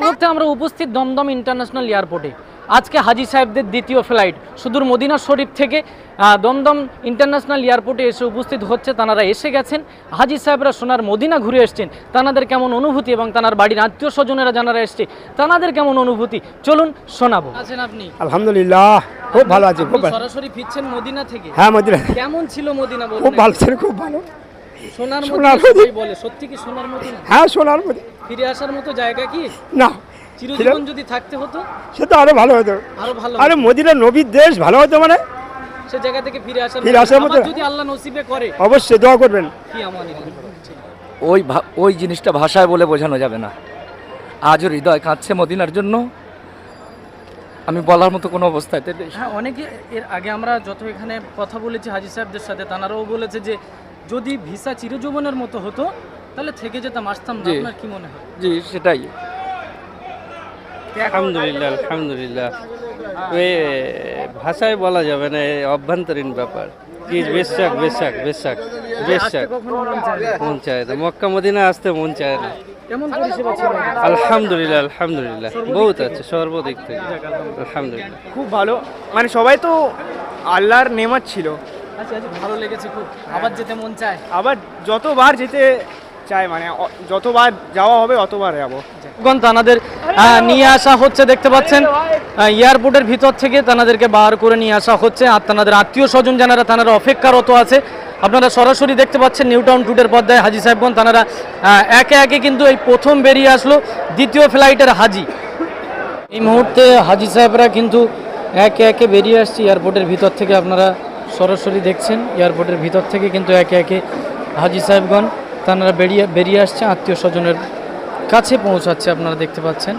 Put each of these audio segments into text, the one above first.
মুহূর্তে আমরা উপস্থিত দমদম ইন্টারন্যাশনাল এয়ারপোর্টে। আজকে হাজি সাহেবদের দ্বিতীয় ফ্লাইট। সুদূর মদিনা শরীফ থেকে দমদম ইন্টারন্যাশনাল এয়ারপোর্টে এসে উপস্থিত হচ্ছে তানারা এসে গেছেন। হাজি সাহেবরা সোনার মদিনা ঘুরে এসছেন। তানাদের কেমন অনুভূতি এবং তানার বাড়ির আত্মীয় স্বজনেরা যারা এসছে তানাদের কেমন অনুভূতি? চলুন শোনাবো। আছেন আপনি? আলহামদুলিল্লাহ খুব ভালো আছে খুব সরাসরি ফিরছেন মদিনা থেকে? হ্যাঁ মদিনা। কেমন ছিল মদিনা খুব ভালো ছিল খুব ভালো। সোনার সোনার মদিনা মদিনা। সবাই বলে? সত্যি কি সোনার মদিনা হ্যাঁ সোনার মধ্যে ফিরে আসার মতো জায়গা কি? না। চিরজীবন যদি থাকতে হতো? সে তো আরও ভালো হতো। আরও ভালো আরে মদিনা নবীর দেশ ভালো হতো মানে? সে জায়গা থেকে ফিরে আসার ফিরে আসার মতো- যদি আল্লাহ নসিবে করে। অবশ্যই দোয়া করবেন। কি আমার ওই ওই জিনিসটা ভাষায় বলে বোঝানো যাবে না। আজও হৃদয় কাঁদছে মদিনার জন্য। আমি বলার মতো কোনো অবস্থায় হ্যাঁ অনেকে এর আগে আমরা যত এখানে কথা বলেছি হাজি সাহেবদের সাথে তানারাও বলেছে যে যদি ভিসা চিরজীবনের মতো হতো তাহলে থেকে যেতাম আসতাম না। জি। আপনার কি মনে হয়? জি সেটাই। আলহামদুলিল্লাহ আলহামদুলিল্লাহ। ভাষায় বলা যাবে না এ অভ্যন্তরীণ ব্যাপার। কি বেশাক বেশাক বেশাক বেশাক। মন চায় না। মন মক্কা মদিনা আসতে মন চায় না। কেমন আলহামদুলিল্লাহ আলহামদুলিল্লাহ। বহুত আছে সর্বদিক থেকে। আলহামদুলিল্লাহ। খুব ভালো। মানে সবাই তো আল্লাহর নেমাত ছিল। ভালো লেগেছে খুব। আবার যেতে মন চায়। আবার যতবার যেতে চায় মানে যতবার যাওয়া হবে অতবার যাব। গণ তানাদের নিয়ে আসা হচ্ছে দেখতে পাচ্ছেন? এয়ারপোর্টের ভিতর থেকে তানাদেরকে বার করে নিয়ে আসা হচ্ছে আর তানাদের আত্মীয় স্বজন যারা তানারা অপেক্ষারত আছে। আপনারা সরাসরি দেখতে পাচ্ছেন নিউ টাউন টুটের পর্দায় হাজি সাহেবগঞ্জ তানারা একে একে কিন্তু এই প্রথম বেরিয়ে আসলো দ্বিতীয় ফ্লাইটের হাজি। এই মুহূর্তে হাজি সাহেবরা কিন্তু একে একে বেরিয়ে আসছে এয়ারপোর্টের ভিতর থেকে আপনারা সরাসরি দেখছেন এয়ারপোর্টের ভিতর থেকে কিন্তু একে একে হাজি সাহেবগণ, তারা বেরিয়ে বেরিয়ে আসছে, আত্মীয় স্বজনের কাছে পৌঁছাচ্ছে, আপনারা দেখতে পাচ্ছেন।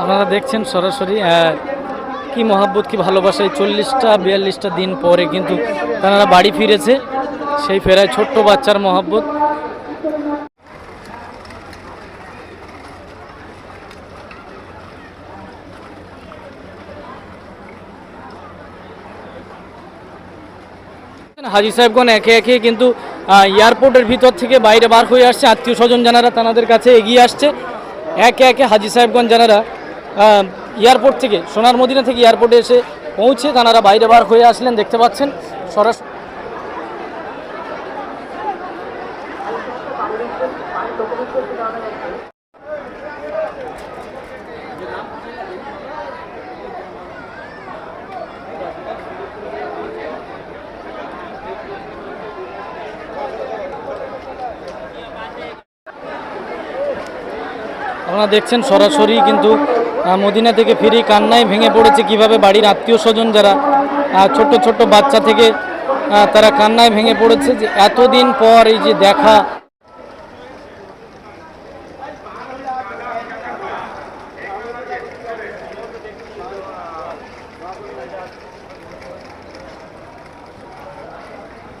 আপনারা দেখছেন সরাসরি কি মহাব্বত, কি ভালোবাসা, এই চল্লিশটা, বিয়াল্লিশটা দিন পরে কিন্তু তারা বাড়ি ফিরেছে। সেই ফেরায় ছোট্ট বাচ্চার মহাব্বত। হাজি সাহেবগণ একে একে কিন্তু এয়ারপোর্টের ভিতর থেকে বাইরে বার হয়ে আসছে। আত্মীয় স্বজন যারা তাদের কাছে এগিয়ে আসছে। একে একে হাজি সাহেবগঞ্জ যারা এয়ারপোর্ট থেকে সোনার মদিনা থেকে এয়ারপোর্টে এসে পৌঁছে তাঁরা বাইরে বার হয়ে আসলেন। দেখতে পাচ্ছেন সরাসরি আপনারা দেখছেন সরাসরি কিন্তু মদিনা থেকে ফিরে কান্নায় ভেঙে পড়েছে কীভাবে বাড়ির আত্মীয় স্বজন যারা আহ, ছোট্ট ছোট্ট বাচ্চা থেকে তারা কান্নায় ভেঙে পড়েছে যে এতদিন পর এই যে দেখা